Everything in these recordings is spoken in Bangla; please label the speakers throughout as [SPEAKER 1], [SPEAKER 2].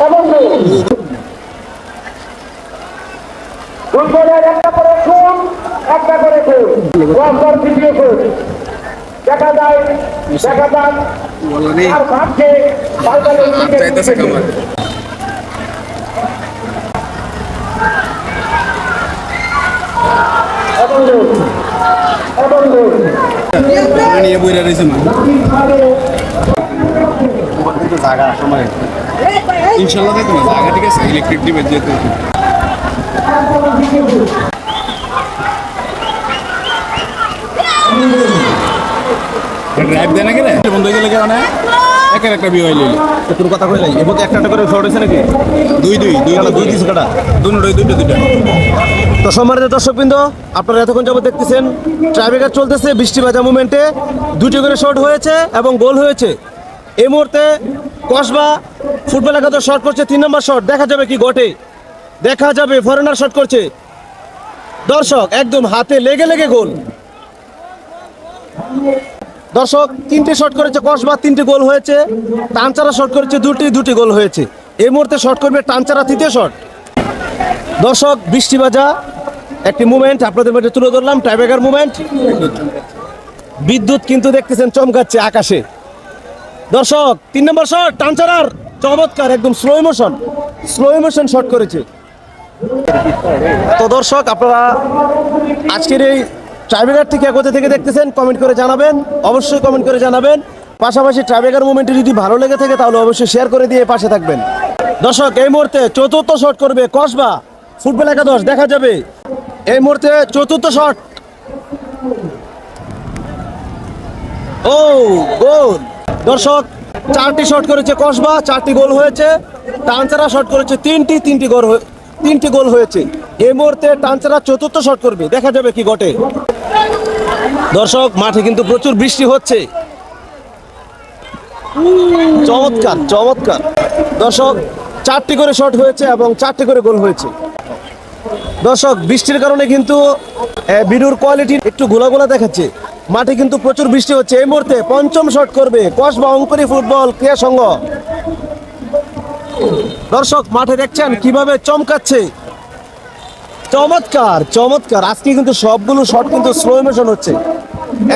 [SPEAKER 1] এবং এবং একটা করে খুন একটা করে দেখা যায় দেখা যাক আর ভাবছে পাল্টালে
[SPEAKER 2] চাইতেছে খাবার
[SPEAKER 1] এবং এবং
[SPEAKER 2] ইনশাল্লাহ দেখো না জায়গা ঠিক আছে ইলেকট্রিক যেহেতু ড্রাইভ দেয় না গেলে বন্ধ গেলে কেন? একের একটা বিয়ে হইলে
[SPEAKER 3] তোর কথা কইলাই এবার একটা করে শর্ট হয়েছে নাকি?
[SPEAKER 2] দুই দুই দুই
[SPEAKER 3] দুই দিছে কাটা।
[SPEAKER 2] দুটোই দুইটা দুইটা
[SPEAKER 3] তো সম্মানিত দর্শকবৃন্দ, আপনারা এতক্ষণ যাবত দেখতেছেন ট্রাইবেকার চলতেছে, বৃষ্টি বাজা মুভমেন্টে দুটি করে শট হয়েছে এবং গোল হয়েছে। এই মুহূর্তে কসবা ফুটবল একাদশ শট করছে, তিন নম্বর শট দেখা যাবে কি ঘটে। দেখা যাবে ফরেনার শট করছে। দর্শক, একদম হাতে লেগে লেগে গোল দর্শক, তিনটে শট করেছে কসবা, তিনটে গোল হয়েছে। টানচারা শট করেছে দুটি দুটি গোল হয়েছে। এই মুহূর্তে শট করবে টানচারা তৃতীয় শট দর্শক, বৃষ্টি বাজা একটি মুভমেন্ট আপনাদের মধ্যে তুলে ধরলাম টাইবেগার মুভমেন্ট বিদ্যুৎ কিন্তু দেখতেছেন চমকাচ্ছে আকাশে। দর্শক, তিন নম্বর শট টানচারার চমৎকার, একদম slow motion slow motion shot করেছে। তো দর্শক, আপনারা আজকের এই ট্রাইবেগার থেকে কোথা থেকে দেখতেছেন কমেন্ট করে জানাবেন, অবশ্যই কমেন্ট করে জানাবেন। পাশাপাশি ট্রাইবেগার মুভমেন্টে যদি ভালো লেগে থাকে, তাহলে অবশ্যই শেয়ার করে দিয়ে পাশে থাকবেন। দর্শক, এই মুহূর্তে চতুর্থ শট করবে কসবা ফুটবল একাদশ, দেখা যাবে। এই মুহূর্তে চতুর্থ শট ও, গোল। দর্শক, চারটি শট করেছে কসবা, চারটি গোল হয়েছে। টানচারা শট করেছে তিনটি তিনটি গোল তিনটি গোল হয়েছে। এই মুহূর্তে টানচারা চতুর্থ শট করবে, দেখা যাবে কি ঘটে। দর্শক, মাঠে কিন্তু প্রচুর বৃষ্টি হচ্ছে। চমৎকার চমৎকার। দর্শক, চারটি করে শট হয়েছে এবং চারটি করে গোল হয়েছে। দর্শক, বৃষ্টির কারণে কিন্তু ভিডিওর কোয়ালিটি একটু গোলা গোলা দেখাচ্ছে। মাঠে কিন্তু প্রচুর বৃষ্টি হচ্ছে। এই মুহূর্তে পঞ্চম শট করবে কসবা অঙ্কুরি ফুটবল ক্রিয়া সংঘ। দর্শক, মাঠে দেখছেন কীভাবে চমকাচ্ছে। চমৎকার চমৎকার। আজকে কিন্তু সবগুলো শট কিন্তু স্লো মোশন হচ্ছে।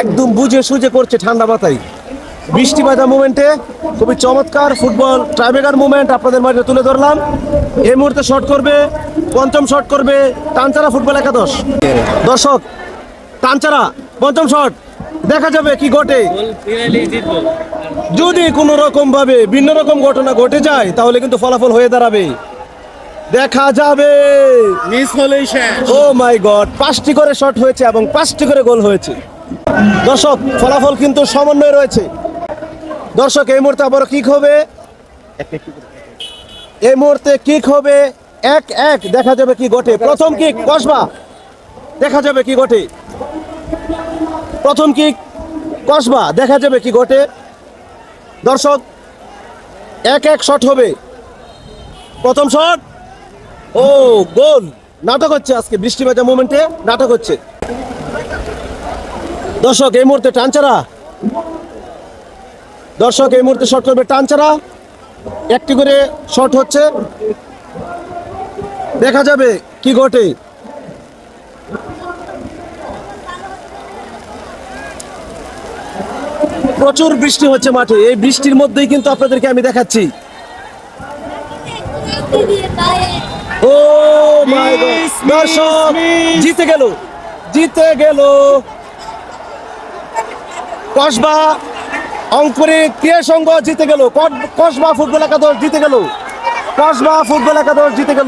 [SPEAKER 3] একদম বুঝে সুঝে করছে ঠান্ডা মাথায়। বৃষ্টি বাজা মুভমেন্টে খুবই চমৎকার ফুটবল ট্রাইবেগার মুভমেন্ট আপনাদের মাঝে তুলে ধরলাম। এই মুহূর্তে শট করবে, পঞ্চম শট করবে টানচারা ফুটবল একাদশ। দর্শক টানচারা পঞ্চম শট দেখা যাবে কি ঘটে। যদি কোনো রকম ভাবে ভিন্ন রকম ঘটনা ঘটে যায়, তাহলে কিন্তু ফলাফল হয়ে দাঁড়াবে। দেখা যাবে।
[SPEAKER 2] মিস হলেই শেষ।
[SPEAKER 3] ও মাই গড পাঁচটি করে শট হয়েছে এবং পাঁচটি করে গোল হয়েছে। দর্শক ফলাফল কিন্তু সমন্বয় রয়েছে। দর্শক এই মুহূর্তে আবার কিক হবে। এই মুহূর্তে কিক হবে এক এক। দেখা যাবে কি ঘটে। প্রথম কিক কসবা। দেখা যাবে কি ঘটে। প্রথম কিক কসবা। দেখা যাবে কি ঘটে। দর্শক এক এক শট হবে। প্রথম শট ও, গোল। নাটক হচ্ছে আজকে, বৃষ্টি বাজা মোমেন্টে নাটক হচ্ছে। দর্শক, এই মুহূর্তে টানচারা দর্শক, এই মুহূর্তে শট করবে টানচারা একটি করে শট হচ্ছে। দেখা যাবে কি ঘটে। প্রচুর বৃষ্টি হচ্ছে মাঠে। এই বৃষ্টির মধ্যেই কিন্তু আপনাদেরকে আমি দেখাচ্ছি। ও মাই গড দর্শক জিতে গেল জিতে গেল। কসবা অঙ্কুরে ক্রিয়া সংঘ জিতে গেল। কসবা ফুটবল একাদশ জিতে গেল। কসবা ফুটবল একাদশ জিতে গেল।